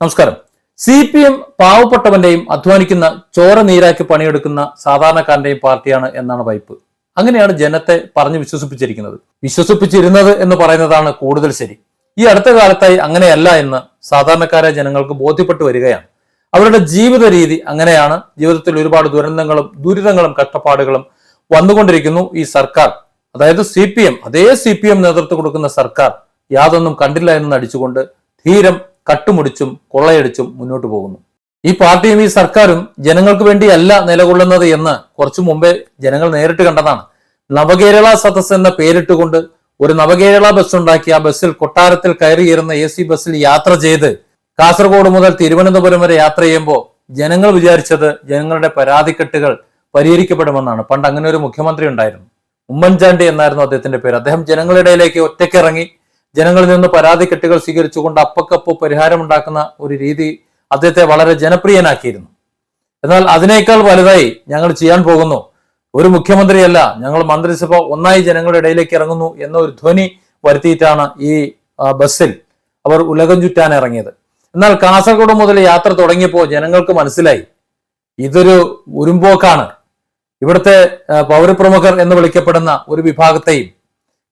നമസ്കാരം. C P M പാവപ്പെട്ടവന്റെയും അധ്വാനിക്കുന്ന ചോര നീരാക്കി പണിയെടുക്കുന്ന സാധാരണക്കാരന്റെയും പാർട്ടിയാണ് എന്നാണ് വൈപ്പ്. അങ്ങനെയാണ് ജനത്തെ പറഞ്ഞു വിശ്വസിപ്പിച്ചിരിക്കുന്നത്. വിശ്വസിപ്പിച്ചിരുന്നത് എന്ന് പറയുന്നതാണ് കൂടുതൽ ശരി. ഈ അടുത്ത കാലത്തായി അങ്ങനെയല്ല എന്ന് സാധാരണക്കാരായ ജനങ്ങൾക്ക് ബോധ്യപ്പെട്ടു വരികയാണ്. അവരുടെ ജീവിത രീതി അങ്ങനെയാണ്. ജീവിതത്തിൽ ഒരുപാട് ദുരന്തങ്ങളും ദുരിതങ്ങളും കഷ്ടപ്പാടുകളും വന്നുകൊണ്ടിരിക്കുന്നു ഈ സർക്കാർ. അതായത് സി പി എം അതേ സി പി എം നേതൃത്വം കൊടുക്കുന്ന സർക്കാർ യാതൊന്നും കണ്ടില്ല എന്ന് നടിച്ചുകൊണ്ട് ധീരം കട്ടുമുടിച്ചും കൊള്ളയടിച്ചും മുന്നോട്ട് പോകുന്നു. ഈ പാർട്ടിയും ഈ സർക്കാരും ജനങ്ങൾക്ക് വേണ്ടിയല്ല നിലകൊള്ളുന്നത് എന്ന് കുറച്ചു മുമ്പേ ജനങ്ങൾ നേരിട്ട് കണ്ടതാണ്. നവകേരള സദസ് എന്ന പേരിട്ടുകൊണ്ട് ഒരു നവകേരള ബസ് ഉണ്ടാക്കി ആ ബസ്സിൽ കൊട്ടാരത്തിൽ കയറിയിരുന്ന എ സി ബസ്സിൽ യാത്ര ചെയ്ത് കാസർഗോഡ് മുതൽ തിരുവനന്തപുരം വരെ യാത്ര ചെയ്യുമ്പോൾ ജനങ്ങൾ വിചാരിച്ചത് ജനങ്ങളുടെ പരാതിക്കെട്ടുകൾ പരിഹരിക്കപ്പെടുമെന്നാണ്. പണ്ട് അങ്ങനെ ഒരു മുഖ്യമന്ത്രി ഉണ്ടായിരുന്നു. ഉമ്മൻചാണ്ടി എന്നായിരുന്നു അദ്ദേഹത്തിന്റെ പേര്. അദ്ദേഹം ജനങ്ങളുടെ ഇടയിലേക്ക് ഒറ്റയ്ക്കിറങ്ങി ജനങ്ങളിൽ നിന്ന് പരാതി കെട്ടുകൾ സ്വീകരിച്ചുകൊണ്ട് അപ്പക്കപ്പ് പരിഹാരമുണ്ടാക്കുന്ന ഒരു രീതി അദ്ദേഹത്തെ വളരെ ജനപ്രിയനാക്കിയിരുന്നു. എന്നാൽ അതിനേക്കാൾ വലുതായി ഞങ്ങൾ ചെയ്യാൻ പോകുന്നു. ഒരു മുഖ്യമന്ത്രിയല്ല ഞങ്ങൾ മന്ത്രിസഭ ഒന്നായി ജനങ്ങളുടെ ഇടയിലേക്ക് ഇറങ്ങുന്നു എന്ന ഒരു ധ്വനി വരുത്തിയിട്ടാണ് ഈ ബസ്സിൽ അവർ ഉലകം ചുറ്റാൻ ഇറങ്ങിയത്. എന്നാൽ കാസർഗോഡ് മുതൽ യാത്ര തുടങ്ങിയപ്പോൾ ജനങ്ങൾക്ക് മനസ്സിലായി ഇതൊരു ഉരുമ്പോക്കാണ്. ഇവിടുത്തെ പൗരപ്രമുഖർ എന്ന് വിളിക്കപ്പെടുന്ന ഒരു വിഭാഗത്തെയും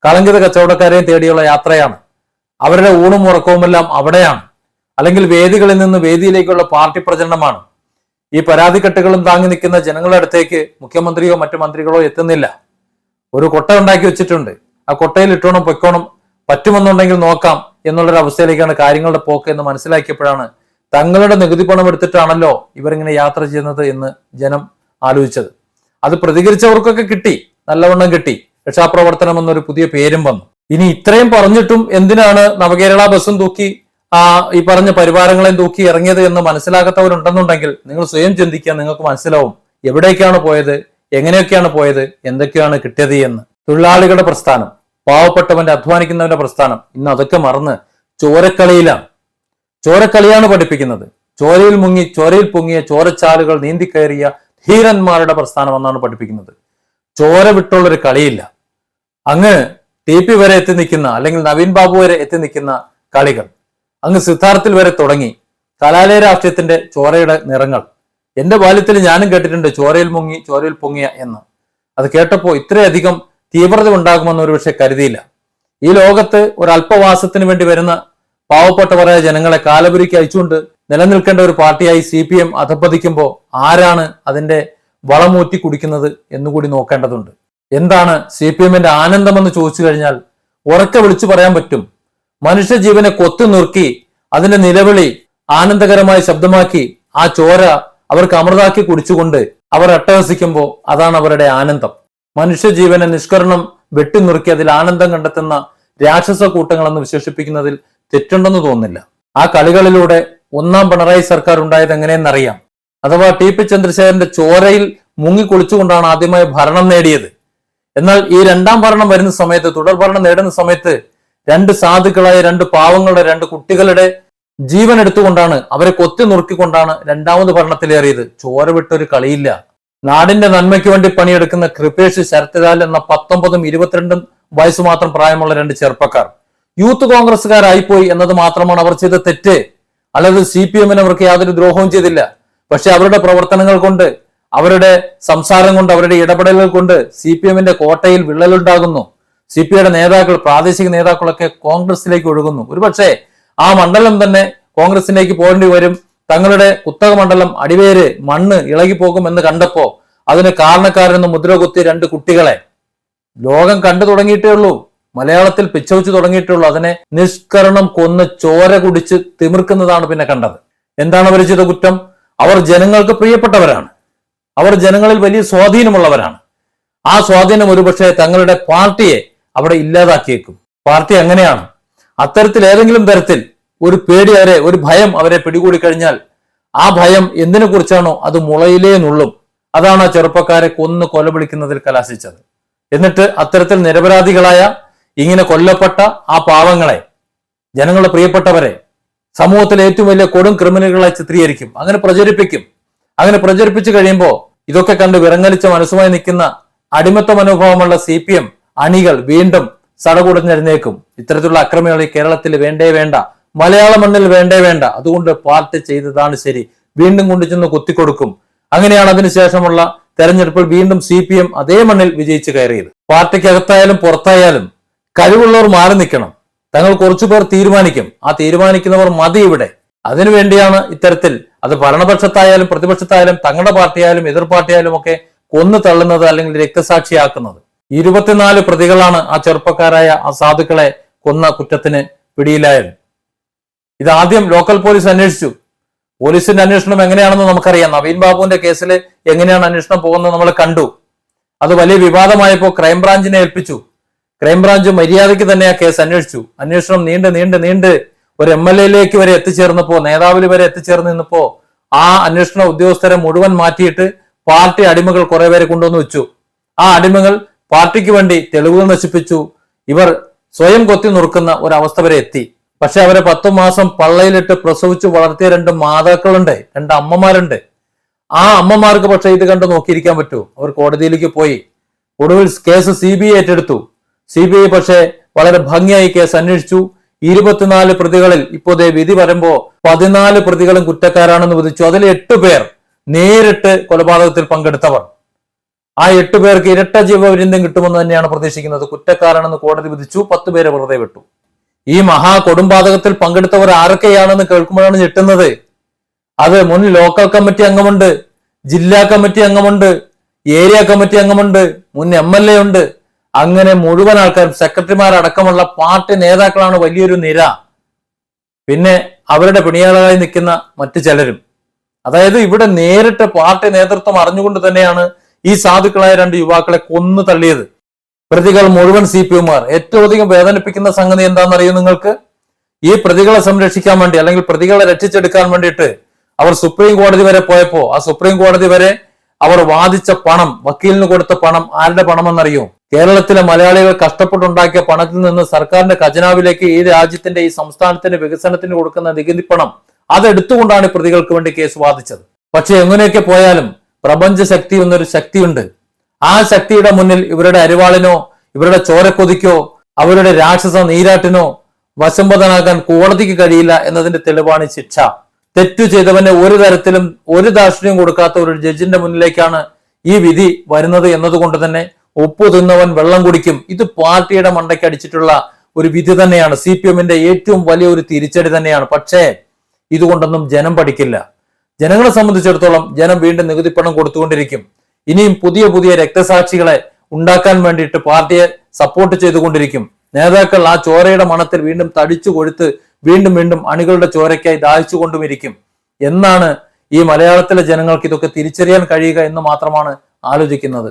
കളങ്കിത കച്ചവടക്കാരെയും തേടിയുള്ള യാത്രയാണ്. അവരുടെ ഊണും ഉറക്കവുമെല്ലാം അവിടെയാണ്. അല്ലെങ്കിൽ വേദികളിൽ നിന്ന് വേദിയിലേക്കുള്ള പാർട്ടി പ്രചരണമാണ്. ഈ പരാതിക്കെട്ടുകളും താങ്ങി നിൽക്കുന്ന ജനങ്ങളുടെ അടുത്തേക്ക് മുഖ്യമന്ത്രിയോ മറ്റു മന്ത്രികളോ എത്തുന്നില്ല. ഒരു കൊട്ട ഉണ്ടാക്കി വെച്ചിട്ടുണ്ട്. ആ കൊട്ടയിൽ ഇട്ടോണം പൊയ്ക്കോണം പറ്റുമെന്നുണ്ടെങ്കിൽ നോക്കാം എന്നുള്ളൊരു അവസ്ഥയിലേക്കാണ് കാര്യങ്ങളുടെ പോക്ക് എന്ന് മനസ്സിലാക്കിയപ്പോഴാണ് തങ്ങളുടെ നികുതി പണം എടുത്തിട്ടാണല്ലോ ഇവരിങ്ങനെ യാത്ര ചെയ്യുന്നത് എന്ന് ജനം ആലോചിച്ചത്. അത് പ്രതികരിച്ചവർക്കൊക്കെ കിട്ടി നല്ലവണ്ണം കിട്ടി. രക്ഷാപ്രവർത്തനം എന്നൊരു പുതിയ പേരും വന്നു. ഇനി ഇത്രയും പറഞ്ഞിട്ടും എന്തിനാണ് നവകേരള ബസ്സും തൂക്കി ആ ഈ പറഞ്ഞ പരിവാരങ്ങളെയും തൂക്കി ഇറങ്ങിയത് എന്ന് മനസ്സിലാകാത്തവരുണ്ടെന്നുണ്ടെങ്കിൽ നിങ്ങൾ സ്വയം ചിന്തിക്കുക നിങ്ങൾക്ക് മനസ്സിലാവും എവിടേക്കാണ് പോയത് എങ്ങനെയൊക്കെയാണ് പോയത് എന്തൊക്കെയാണ് കിട്ടിയത് എന്ന്. തൊഴിലാളികളുടെ പ്രസ്ഥാനം പാവപ്പെട്ടവന്റെ അധ്വാനിക്കുന്നവന്റെ പ്രസ്ഥാനം ഇന്ന് അതൊക്കെ മറന്ന് ചോരക്കളിയിലാണ്. ചോരക്കളിയാണ് പഠിപ്പിക്കുന്നത്. ചോരയിൽ മുങ്ങി ചോരയിൽ പൊങ്ങിയ ചോരച്ചാലുകൾ നീന്തിക്കയറിയ ധീരന്മാരുടെ പ്രസ്ഥാനം എന്നാണ് പഠിപ്പിക്കുന്നത്. ചോര വിട്ടുള്ളൊരു കളിയില്ല. അങ്ങ് ടി പി വരെ എത്തി നിൽക്കുന്ന അല്ലെങ്കിൽ നവീൻ ബാബു വരെ എത്തി നിൽക്കുന്ന കളികൾ. അങ്ങ് സിദ്ധാർത്ഥിൽ വരെ തുടങ്ങി. കലാലയ രാഷ്ട്രീയത്തിന്റെ ചോരയുടെ നിറങ്ങൾ. എന്റെ ബാല്യത്തിൽ ഞാനും കേട്ടിട്ടുണ്ട് ചോരയിൽ മുങ്ങി ചോരയിൽ പൊങ്ങിയ എന്ന്. അത് കേട്ടപ്പോൾ ഇത്രയധികം തീവ്രത ഉണ്ടാകുമെന്ന് ഒരു പക്ഷെ കരുതിയില്ല. ഈ ലോകത്ത് ഒരല്പവാസത്തിന് വേണ്ടി വരുന്ന പാവപ്പെട്ടവരായ ജനങ്ങളെ കാലപുരിക്ക് അയച്ചുകൊണ്ട് നിലനിൽക്കേണ്ട ഒരു പാർട്ടിയായി സി പി എം അധപ്പതിക്കുമ്പോൾ ആരാണ് അതിന്റെ വളമൂറ്റി കുടിക്കുന്നത് എന്നുകൂടി നോക്കേണ്ടതുണ്ട്. എന്താണ് സി പി എമ്മിന്റെ ആനന്ദമെന്ന് ചോദിച്ചു കഴിഞ്ഞാൽ ഉറക്കെ വിളിച്ചു പറയാൻ പറ്റും. മനുഷ്യജീവനെ കൊത്തു നുറുക്കി അതിന്റെ നിലവിളി ആനന്ദകരമായി ശബ്ദമാക്കി ആ ചോര അവർക്ക് അമൃതാക്കി കുടിച്ചുകൊണ്ട് അവർ അട്ടഹസിക്കുമ്പോൾ അതാണ് അവരുടെ ആനന്ദം. മനുഷ്യജീവനെ നിഷ്കരണം വെട്ടിനുറുക്കി അതിൽ ആനന്ദം കണ്ടെത്തുന്ന രാക്ഷസ കൂട്ടങ്ങളെന്ന് വിശേഷിപ്പിക്കുന്നതിൽ തെറ്റുണ്ടെന്ന് തോന്നുന്നില്ല. ആ കളികളിലൂടെ ഒന്നാം പിണറായി സർക്കാർ ഉണ്ടായത് എങ്ങനെയെന്നറിയാം. അഥവാ ടി പി ചന്ദ്രശേഖരന്റെ ചോരയിൽ മുങ്ങിക്കുളിച്ചുകൊണ്ടാണ് ആദ്യമായി ഭരണം നേടിയത്. എന്നാൽ ഈ രണ്ടാം ഭരണം വരുന്ന സമയത്ത് തുടർ ഭരണം നേടുന്ന സമയത്ത് രണ്ട് സാധുക്കളായ രണ്ട് പാവങ്ങളുടെ രണ്ട് കുട്ടികളുടെ ജീവൻ എടുത്തുകൊണ്ടാണ് അവരെ കൊത്തി നുറുക്കിക്കൊണ്ടാണ് രണ്ടാമത് ഭരണത്തിലേറിയത് ചോര വിട്ടൊരു കളിയില്ല. നാടിന്റെ നന്മയ്ക്ക് വേണ്ടി പണിയെടുക്കുന്ന കൃപേഷ് ശരത്ലാൽ എന്ന പത്തൊമ്പതും ഇരുപത്തിരണ്ടും വയസ്സ് മാത്രം പ്രായമുള്ള രണ്ട് ചെറുപ്പക്കാർ. യൂത്ത് കോൺഗ്രസ്സുകാരായിപ്പോയി എന്നത് മാത്രമാണ് അവർ ചെയ്ത തെറ്റ്. അല്ലാതെ സി പി എമ്മിന് അവർക്ക് യാതൊരു ദ്രോഹവും ചെയ്തില്ല. പക്ഷെ അവരുടെ പ്രവർത്തനങ്ങൾ കൊണ്ട് അവരുടെ സംസാരം കൊണ്ട് അവരുടെ ഇടപെടലുകൾ കൊണ്ട് സി പി എമ്മിന്റെ കോട്ടയിൽ വിള്ളലുണ്ടാകുന്നു. സി പി ഐയുടെ നേതാക്കൾ പ്രാദേശിക നേതാക്കളൊക്കെ കോൺഗ്രസിലേക്ക് ഒഴുകുന്നു. ഒരുപക്ഷെ ആ മണ്ഡലം തന്നെ കോൺഗ്രസിലേക്ക് പോകേണ്ടി വരും. തങ്ങളുടെ കുത്തക മണ്ഡലം അടിവേര് മണ്ണ് ഇളകിപ്പോകും എന്ന് കണ്ടപ്പോ അതിന് കാരണക്കാരെന്ന് മുദ്ര കുത്തിയ രണ്ട് കുട്ടികളെ. ലോകം കണ്ടു തുടങ്ങിയിട്ടേ ഉള്ളൂ. മലയാളത്തിൽ പിച്ചവച്ച് തുടങ്ങിയിട്ടേ ഉള്ളൂ. അതിനെ നിഷ്കരണം കൊന്ന് ചോര കുടിച്ച് തിമിർക്കുന്നതാണ് പിന്നെ കണ്ടത്. എന്താണ് അവർ ചെയ്ത കുറ്റം? അവർ ജനങ്ങൾക്ക് പ്രിയപ്പെട്ടവരാണ്. അവർ ജനങ്ങളിൽ വലിയ സ്വാധീനമുള്ളവരാണ്. ആ സ്വാധീനം ഒരുപക്ഷെ തങ്ങളുടെ പാർട്ടിയെ അവിടെ ഇല്ലാതാക്കിയേക്കും. പാർട്ടി അങ്ങനെയാണ്. അത്തരത്തിൽ ഏതെങ്കിലും തരത്തിൽ ഒരു പേടി അവരെ ഒരു ഭയം അവരെ പിടികൂടി കഴിഞ്ഞാൽ ആ ഭയം എന്തിനെ കുറിച്ചാണോ? അത് മുളയിലേ നുള്ളും. അതാണ് ആ ചെറുപ്പക്കാരെ കൊന്ന് കൊലവിളിക്കുന്നതിൽ കലാശിച്ചത്. എന്നിട്ട് അത്തരത്തിൽ നിരപരാധികളായ ഇങ്ങനെ കൊല്ലപ്പെട്ട ആ പാവങ്ങളെ ജനങ്ങളുടെ പ്രിയപ്പെട്ടവരെ സമൂഹത്തിലെ ഏറ്റവും വലിയ കൊടും ക്രിമിനലുകളെ ചിത്രീകരിക്കും. അങ്ങനെ പ്രചരിപ്പിക്കും. അങ്ങനെ പ്രചരിപ്പിച്ചു കഴിയുമ്പോൾ ഇതൊക്കെ കണ്ട് വിറങ്ങലിച്ച മനസ്സുമായി നിൽക്കുന്ന അടിമത്ത മനോഭാവമുള്ള സി പി എം അണികൾ വീണ്ടും സടകുടഞ്ഞെഴുന്നേക്കും ഇത്തരത്തിലുള്ള അക്രമികൾ ഈ കേരളത്തിൽ വേണ്ടേ വേണ്ട മലയാള മണ്ണിൽ വേണ്ടേ വേണ്ട അതുകൊണ്ട് പാർട്ടി ചെയ്തതാണ് ശരി. വീണ്ടും കൊണ്ടുചെന്ന് കുത്തിക്കൊടുക്കും. അങ്ങനെയാണ് അതിനുശേഷമുള്ള തെരഞ്ഞെടുപ്പിൽ വീണ്ടും സി പി എം അതേ മണ്ണിൽ വിജയിച്ചു കയറിയത്. പാർട്ടിക്കകത്തായാലും പുറത്തായാലും കഴിവുള്ളവർ മാറി നിൽക്കണം. തങ്ങൾ കുറച്ചു പേർ തീരുമാനിക്കും. ആ തീരുമാനിക്കുന്നവർ മതി ഇവിടെ. അതിനുവേണ്ടിയാണ് ഇത്തരത്തിൽ അത് ഭരണപക്ഷത്തായാലും പ്രതിപക്ഷത്തായാലും തങ്ങളുടെ പാർട്ടിയായാലും എതിർ പാർട്ടിയായാലും ഒക്കെ കൊന്നു തള്ളുന്നത് അല്ലെങ്കിൽ രക്തസാക്ഷിയാക്കുന്നത്. ഇരുപത്തിനാല് പ്രതികളാണ് ആ ചെറുപ്പക്കാരായ ആ സാധുക്കളെ കൊന്ന കുറ്റത്തിന് പിടിയിലായത്. ഇതാദ്യം ലോക്കൽ പോലീസ് അന്വേഷിച്ചു. പോലീസിന്റെ അന്വേഷണം എങ്ങനെയാണെന്ന് നമുക്കറിയാം. നവീൻ ബാബുവിന്റെ കേസിൽ എങ്ങനെയാണ് അന്വേഷണം പോകുന്നത് നമ്മൾ കണ്ടു. അത് വലിയ വിവാദമായപ്പോൾ ക്രൈംബ്രാഞ്ചിനെ ഏൽപ്പിച്ചു. ക്രൈംബ്രാഞ്ച് മര്യാദയ്ക്ക് തന്നെ ആ കേസ് അന്വേഷിച്ചു. അന്വേഷണം നീണ്ട് നീണ്ട് നീണ്ട് ഒരു എം എൽ എയിലേക്ക് വരെ എത്തിച്ചേർന്നപ്പോ നേതാവിൽ വരെ എത്തിച്ചേർന്ന് നിന്നപ്പോ ആ അന്വേഷണ ഉദ്യോഗസ്ഥരെ മുഴുവൻ മാറ്റിയിട്ട് പാർട്ടി അടിമകൾ കുറെ പേരെ കൊണ്ടുവന്ന് വെച്ചു. ആ അടിമകൾ പാർട്ടിക്ക് വേണ്ടി തെളിവുകൾ നശിപ്പിച്ചു. ഇവർ സ്വയം കൊത്തി നുറുക്കുന്ന ഒരവസ്ഥ വരെ എത്തി. പക്ഷെ അവരെ പത്തു മാസം പള്ളയിലിട്ട് പ്രസവിച്ചു വളർത്തിയ രണ്ട് മാതാക്കളുണ്ട് രണ്ട് അമ്മമാരുണ്ട്. ആ അമ്മമാർക്ക് പക്ഷെ ഇത് കണ്ട് നോക്കിയിരിക്കാൻ പറ്റൂ. അവർ കോടതിയിലേക്ക് പോയി. ഒടുവിൽ കേസ് സി ബി ഐ ഏറ്റെടുത്തു. സി ബി ഐ പക്ഷേ വളരെ ഭംഗിയായി കേസ് അന്വേഷിച്ചു. ഇരുപത്തിനാല് പ്രതികളിൽ ഇപ്പോ ദേ വിധി വരുമ്പോ പതിനാല് പ്രതികളും കുറ്റക്കാരാണെന്ന് വിധിച്ചു. അതിൽ എട്ട് പേർ നേരിട്ട് കൊലപാതകത്തിൽ പങ്കെടുത്തവർ. ആ എട്ട് പേർക്ക് ഇരട്ട ജീവപര്യന്തം കിട്ടുമെന്ന് തന്നെയാണ് പ്രതീക്ഷിക്കുന്നത്. കുറ്റക്കാരാണെന്ന് കോടതി വിധിച്ചു പത്ത് പേരെ വെറുതെ വിട്ടു. ഈ മഹാ കൊടുംപാതകത്തിൽ പങ്കെടുത്തവർ ആരൊക്കെയാണെന്ന് കേൾക്കുമ്പോഴാണ് ഞെട്ടുന്നത്. അത് മുൻ ലോക്കൽ കമ്മിറ്റി അംഗമുണ്ട് ജില്ലാ കമ്മിറ്റി അംഗമുണ്ട് ഏരിയ കമ്മിറ്റി അംഗമുണ്ട് മുൻ എം എൽ എ ഉണ്ട് അങ്ങനെ മുഴുവൻ ആൾക്കാരും സെക്രട്ടറിമാരടക്കമുള്ള പാർട്ടി നേതാക്കളാണ് വലിയൊരു നിര. പിന്നെ അവരുടെ പിണിയാളായി നിൽക്കുന്ന മറ്റു ചിലരും. അതായത് ഇവിടെ നേരിട്ട് പാർട്ടി നേതൃത്വം അറിഞ്ഞുകൊണ്ട് തന്നെയാണ് ഈ സാധുക്കളായ രണ്ട് യുവാക്കളെ കൊന്നു തള്ളിയത്. പ്രതികൾ മുഴുവൻ സി പി എമാർ ഏറ്റവും അധികം വേദനിപ്പിക്കുന്ന സംഗതി എന്താണെന്നറിയോ നിങ്ങൾക്ക്? ഈ പ്രതികളെ സംരക്ഷിക്കാൻ വേണ്ടി അല്ലെങ്കിൽ പ്രതികളെ രക്ഷിച്ചെടുക്കാൻ വേണ്ടിയിട്ട് അവർ സുപ്രീം കോടതി വരെ പോയപ്പോ ആ സുപ്രീം കോടതി വരെ അവർ വാദിച്ച പണം വക്കീലിന് കൊടുത്ത പണം ആരുടെ പണമെന്നറിയോ? കേരളത്തിലെ മലയാളികൾ കഷ്ടപ്പെട്ടുണ്ടാക്കിയ പണത്തിൽ നിന്ന് സർക്കാരിന്റെ ഖജനാവിലേക്ക് ഈ രാജ്യത്തിന്റെ ഈ സംസ്ഥാനത്തിന്റെ വികസനത്തിന് കൊടുക്കുന്ന നികുതി പണം അതെടുത്തുകൊണ്ടാണ് പ്രതികൾക്ക് വേണ്ടി കേസ് വാദിച്ചത്. പക്ഷെ എങ്ങനെയൊക്കെ പോയാലും പ്രപഞ്ച ശക്തി എന്നൊരു ശക്തിയുണ്ട്. ആ ശക്തിയുടെ മുന്നിൽ ഇവരുടെ അരിവാളിനോ ഇവരുടെ ചോരക്കൊതിക്കോ അവരുടെ രാക്ഷസ നീരാട്ടിനോ വശംബദനാകാൻ കോടതിക്ക് കഴിയില്ല എന്നതിന്റെ തെളിവാണ് ശിക്ഷ. തെറ്റു ചെയ്തവനെ ഒരു തരത്തിലും ഒരു ദാർഷ്ട്യം കൊടുക്കാത്ത ഒരു ജഡ്ജിന്റെ മുന്നിലേക്കാണ് ഈ വിധി വരുന്നത് എന്നതുകൊണ്ട് തന്നെ ഉപ്പ് തിന്നവൻ വെള്ളം കുടിക്കും. ഇത് പാർട്ടിയുടെ മണ്ടയ്ക്ക് അടിച്ചിട്ടുള്ള ഒരു വിധി തന്നെയാണ്. സി പി എമ്മിന്റെ ഏറ്റവും വലിയ ഒരു തിരിച്ചടി തന്നെയാണ്. പക്ഷേ ഇതുകൊണ്ടൊന്നും ജനം പഠിക്കില്ല. ജനങ്ങളെ സംബന്ധിച്ചിടത്തോളം ജനം വീണ്ടും നികുതിപ്പണം കൊടുത്തുകൊണ്ടിരിക്കും. ഇനിയും പുതിയ പുതിയ രക്തസാക്ഷികളെ ഉണ്ടാക്കാൻ വേണ്ടിയിട്ട് പാർട്ടിയെ സപ്പോർട്ട് ചെയ്തുകൊണ്ടിരിക്കും. നേതാക്കൾ ആ ചോരയുടെ മണത്തിൽ വീണ്ടും തടിച്ചു കൊഴുത്ത് വീണ്ടും വീണ്ടും അണികളുടെ ചോരയ്ക്കായി ദാഹിച്ചുകൊണ്ടും ഇരിക്കും. എന്നാണ് ഈ മലയാളത്തിലെ ജനങ്ങൾക്ക് ഇതൊക്കെ തിരിച്ചറിയാൻ കഴിയുക എന്ന് മാത്രമാണ് ആലോചിക്കുന്നത്.